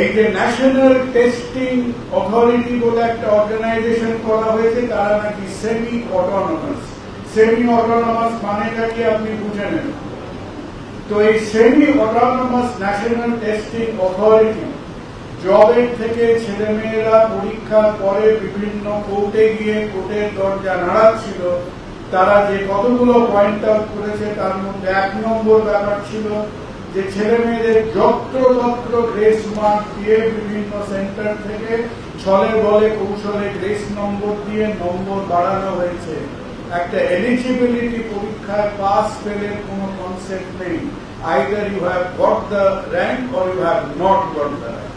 এই যে national testing authority বলে একটা অর্গানাইজেশন করা হয়েছে, তারা নাকি সেমি অটোনমাস সেমি অটোনমাস মানেটা কি আপনি বুঝে নেন? তো এই semi autonomous national testing authority জবের থেকে ছেলেমেয়েরা পরীক্ষার পরে বিভিন্ন কোর্টে গিয়ে কোর্টের দরজা নাড়াচ্ছিল। তারা যে কতগুলো পয়েন্ট আউট করেছে, তার মধ্যে এক নম্বর ব্যাপার ছিল যে ছেলে মেয়েদের যত্রতত্র গ্রেস মার্ক দিয়ে বিভিন্ন সেন্টার থেকে ছলে বলে কৌশলে গ্রেস নম্বর দিয়ে নম্বর বাড়ানো হয়েছে। একটা এলিজিবিলিটি পরীক্ষায় পাস ফেলের কোনো কনসেপ্ট নেই। Either you have got the rank or you have not got the rank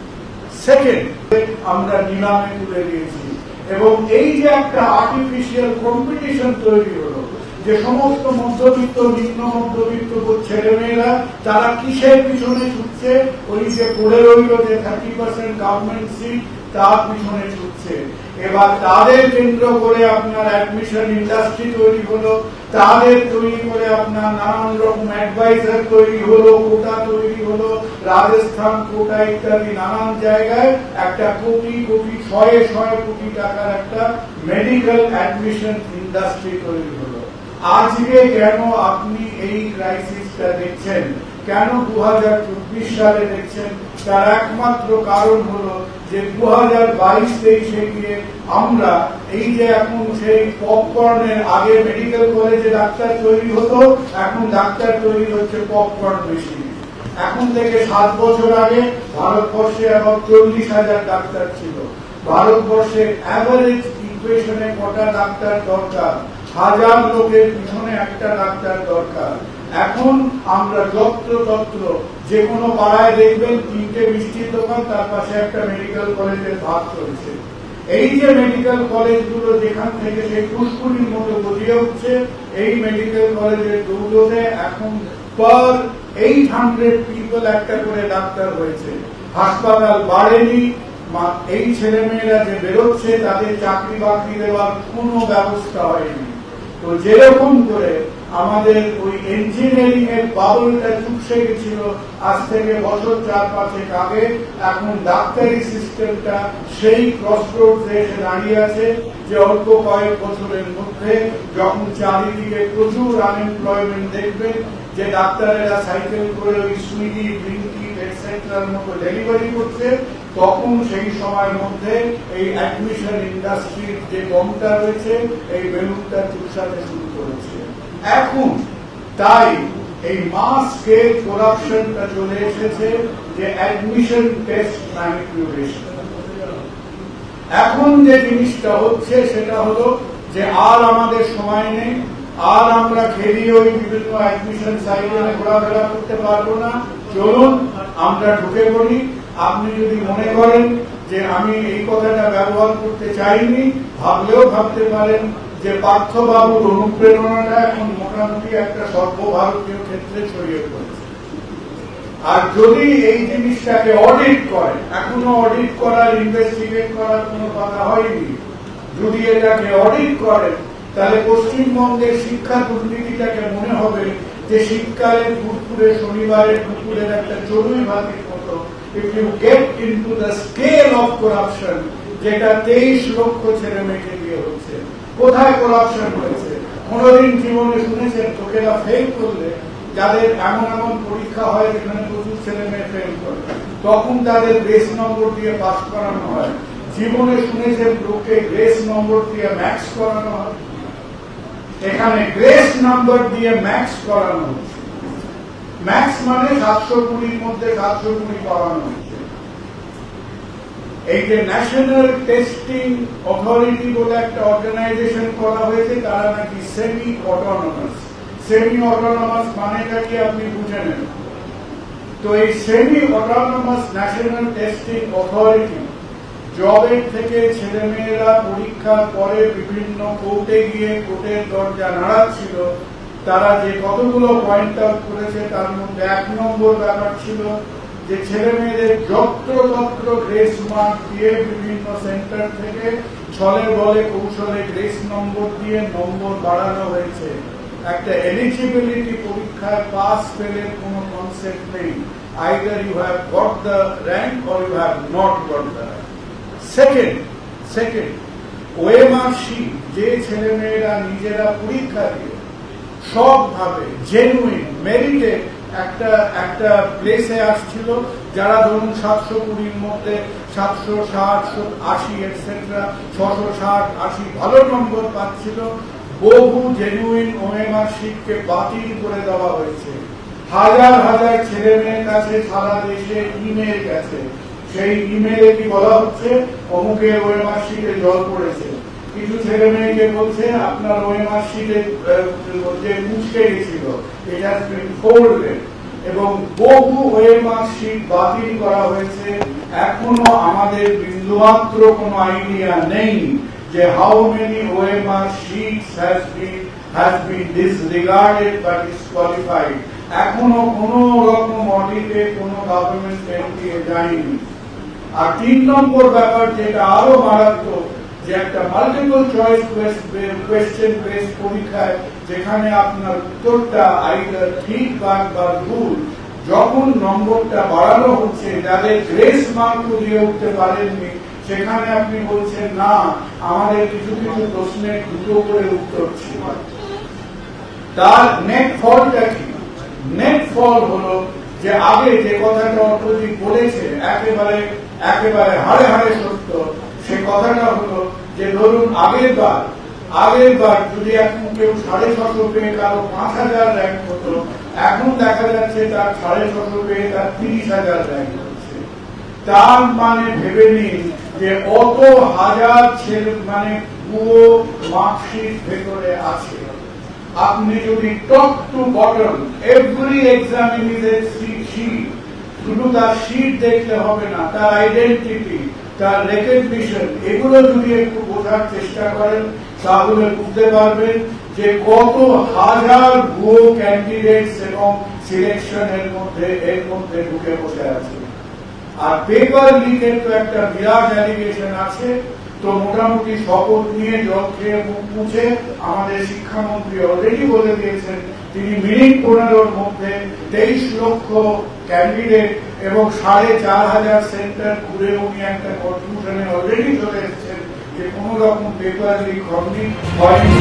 second আমরা নিলামে তুলে দিয়েছি। এবং এই যে একটা আর্টিফিশিয়াল কম্পিটিশন তৈরি হলো যে সমস্ত মধ্যবিত্ত, নিম্ন মধ্যবিত্ত ছেলেমেয়েরা, তারা কিসের পিছনে ছুটছে? ওই যে পড়ে রইল যে থার্টি পার্সেন্ট গভর্নমেন্ট সিট তার পিছনে ছুটছে। এবার তাদের কেন্দ্র করে আপনার অ্যাডমিশন ইন্ডাস্ট্রি তৈরি হলো, তাদের তৈরি করে আপনার নানান রকম অ্যাডভাইজার তৈরি হলো, কোটা তৈরি হলো, রাজস্থান কোটা ইত্যাদি নানান জায়গায় একটা কোটি কোটি শয়ে শয়ে কোটি টাকার একটা মেডিকেল অ্যাডমিশন ইন্ডাস্ট্রি তৈরি হলো। আজকে কেন আপনি এই ক্রাইসিসটা দেখছেন? কেন দু সালে দেখছেন? তার একমাত্র কারণ হলো যে দু হাজার বাইশ তেইশে গিয়ে আমরা এই যে এখন সেই পপকর্নের আগে মেডিকেল কলেজে ডাক্তার তৈরি হতো, এখন ডাক্তার তৈরি হচ্ছে পপকর্ন মেশিন এখন থেকে সাত বছর আগে ভারতবর্ষে এখন চল্লিশ হাজার ডাক্তার ছিল। ভারতবর্ষে অ্যাভারেজ ইকুয়েশনে কটা ডাক্তার দরকার? হাজার লোকের পিছনে একটা ডাক্তার দরকার। এখন আমরা যত্র তত্র যে কোনো পাড়ায় দেখবেন, তিনটে মিষ্টির দোকান, তার পাশে একটা মেডিকেল কলেজের ভাগ চলছে। এই যে মেডিকেল কলেজগুলো যেখান থেকে সেই পুষ্কুরির মতো গড়িয়ে উঠছে, এই মেডিকেল কলেজের দৌলতে এখন পার এইট হান্ড্রেড পিপল একটা করে ডাক্তার হয়েছে। হাসপাতাল বাড়েনি এই ছেলে মেয়েরা যে বেরোচ্ছে, তাদের চাকরি বাকরি দেওয়ার কোনো ব্যবস্থা হয়নি। তো যেরকম করে আমাদের ওই ইঞ্জিনিয়ারিং এর বাবলটা চুপসে গেছিল। আজ থেকে বছর চার পাঁচেক আগে এখন ডাক্তারি সিস্টেমটা সেই ক্রসরোডে এসে দাঁড়িয়ে আছে যে অল্প কয়েক বছরের মধ্যে যখন চারিদিকে প্রচুর আনএমপ্লয়মেন্ট দেখবেন, যে ডাক্তারেরা সাইকেল করে ওই সুইগি ব্লিঙ্কিট এটসেট্রার মতো ডেলিভারি করছে, তখন সেই সময়ের মধ্যে এই অ্যাডমিশন ইন্ডাস্ট্রির যে দমটা রয়েছে, এই বেলুনটা চুষাতে শুরু করেছে। এখন তাই এই মাস স্কেল করাপশনটা চলে এসেছে যে অ্যাডমিশন টেস্ট ম্যানিপুলেশন এখন যে জিনিসটা হচ্ছে সেটা হলো যে আর আমাদের সময় নেই, আর আমরা খেলি ওই বিভিন্ন অ্যাডমিশন সাইটে ঘোরাফেরা করতে পারব না। চলুন, আমরা ঢুকে পড়ি। আপনি যদি মনে করেন যে আমি এই কথাটা ব্যবহার করতে চাইনি, ভাবলেও ভাবতে পারেন। যে পার্থবাবুর অনুপ্রেরণাটা এখন মোটামুটি একটা সর্বভারতীয় ক্ষেত্রে ছড়িয়ে পড়েছে। আর যদি এই জিনিসটাকে অডিট করে এখনও অডিট করার ইনভেস্টিগেট করার কোনো কথা হয়নি, যদি এটাকে অডিট করেন, তাহলে পশ্চিমবঙ্গের শিক্ষা দুর্নীতিটাকে মনে হবে যে শীতকালের ফুরফুরে শনিবারের দুপুরের একটা চড়ুই ভাতির মতো if you get into the scale of corruption যেটা তেইশ লক্ষ ছেলে মেয়েকে কোথায় করাপশন হয়েছে? কোনোদিন জীবনে শুনেছেন, লোকেরা ফেল করলে যাদের এমন এমন পরীক্ষা হয়, যেখানে প্রচুর ছেলে মেয়ে ফেল করে, তখন তাদের বেস নম্বর দিয়ে পাস করানো হয়। জীবনে শুনেছেন লোকে গ্রেস নম্বর দিয়ে ম্যাক্স করানো হয়? এখানে গ্রেস নাম্বার দিয়ে ম্যাক্স করানো হচ্ছে ম্যাক্স মানে সাতশো কুড়ির মধ্যে সাতশো কুড়ি করানো হচ্ছে এই যে ন্যাশনাল টেস্টিং অথরিটি বলে একটা অর্গানাইজেশন করা হয়েছে, তারা নাকি সেমি অটোনমাস সেমি অটোনমাস মানেটা কি আপনি বুঝে নেন? তো এই semi autonomous national testing authority জবের থেকে ছেলেমেয়েরা পরীক্ষার পরে বিভিন্ন কোর্টে গিয়ে কোর্টের দরজা নাড়াচ্ছিল। তারা যে কতগুলো পয়েন্ট আউট করেছে তার মধ্যে এক নম্বর ব্যাপার ছিল যে ছেলে মেয়েদের যত্রতত্র গ্রেস মার্ক দিয়ে বিভিন্ন সেন্টার থেকে ছলে বলে কৌশলে গ্রেস নম্বর দিয়ে নম্বর বাড়ানো হয়েছে একটা এলিজিবিলিটি পরীক্ষায় পাস ফেলের কোনো কনসেপ্ট নেই either you have got the rank or you have not got the rank. Second, second, OMR sheet যে ছেলেমেয়েরা নিজেরা পরীক্ষা দিয়ে সবভাবে জেনুইন মেরিটে একটা একটা প্লেসে আসছিল, যারা ধরুন সাতশো কুড়ির মধ্যে সাতশো ষাট, আশি এটসেট্রা ছশো ষাট, আশি, ভালো নম্বর পাচ্ছিল, বহু জেনুইন ওএমআর শিটকে বাতিল করে দেওয়া হয়েছে। হাজার হাজার ছেলে মেয়ের কাছে সারা দেশে ইমেল গেছে। সেই ইমেলে কি বলা হচ্ছে? অমুকের ওএমআর শিটে জল পড়েছে। কিছু ছেলে মেয়েকে বলছে, আপনার ওএমআর শিটে যে মুচকে গেছিল, এটা ফোল্ডেড এবং বহু ওএমআর শিট বাতিল করা হয়েছে। এখনও আমাদের বিন্দুমাত্র কোনো আইডিয়া নেই যে how many OMR sheets has been has been disregarded বা ডিসকোয়ালিফাইড এখনও কোনো রকম অডিটে কোনো গভর্নমেন্ট এনটিএ যায়নি। আর তিন নম্বর ব্যাপার যেটা আরও মারাত্মক যে একটা মাল্টিপল চয়েস কোয়েশ্চেন বেস পরীক্ষায় যেখানে আপনার উত্তরটা আইদার ঠিক বা বা ভুল, যখন নম্বরটা বাড়ানো হচ্ছে যাদের গ্রেস মার্কও দিয়ে উঠতে পারেননি। সেখানে আপনি বলছেন, না, আমাদের কিছু কিছু প্রশ্নের দুটো করে উত্তর ছিল। তার নেট ফলটা কি? নেট ফল হলো যে আগে যে কথাটা অর্থনীতি বলেছে, একেবারে একেবারে হাড়ে হাড়ে সত্য সে কথাটা হলো যে ধরুন আগের বার আগের বার যদি এখন কেউ সাড়ে ছশো পেয়ে কারও পাঁচ হাজার র্যাঙ্ক হতো এখন দেখা যাচ্ছে তার সাড়ে ছশো পেয়ে তার তিরিশ হাজার র্যাঙ্ক হচ্ছে তার মানে ভেবে নিন যে অত হাজার ছেলে মানে পুরো মার্কশিট ভেতরে আছে। আপনি যদি top to bottom every examination sheet শুধু তার শিট দেখলে হবে না, তার আইডেন্টিটি তার রেকগনিশন এগুলো যদি একটু বোঝার চেষ্টা করেন, তাহলে বুঝতে পারবেন যে কত হাজার ভুয়ো ক্যান্ডিডেটস এবং সিলেকশনের মধ্যে, এর মধ্যে ঢুকে বসে আছে। আর পেপার লিকের তো একটা বিরাট অ্যালিগেশন আছে। তো মোটামুটি শপথ নিয়ে খেয়ে মুখ মুছে আমাদের শিক্ষামন্ত্রী অলরেডি বলে দিয়েছেন, তিনি মিনিট পনেরোর মধ্যে তেইশ লক্ষ ক্যান্ডিডেট এবং সাড়ে চার হাজার সেন্টার ঘুরে উনি একটা কনক্লুশনে অলরেডি চলে এসেছেন যে কোনো রকম পেপার লিক হয়নি।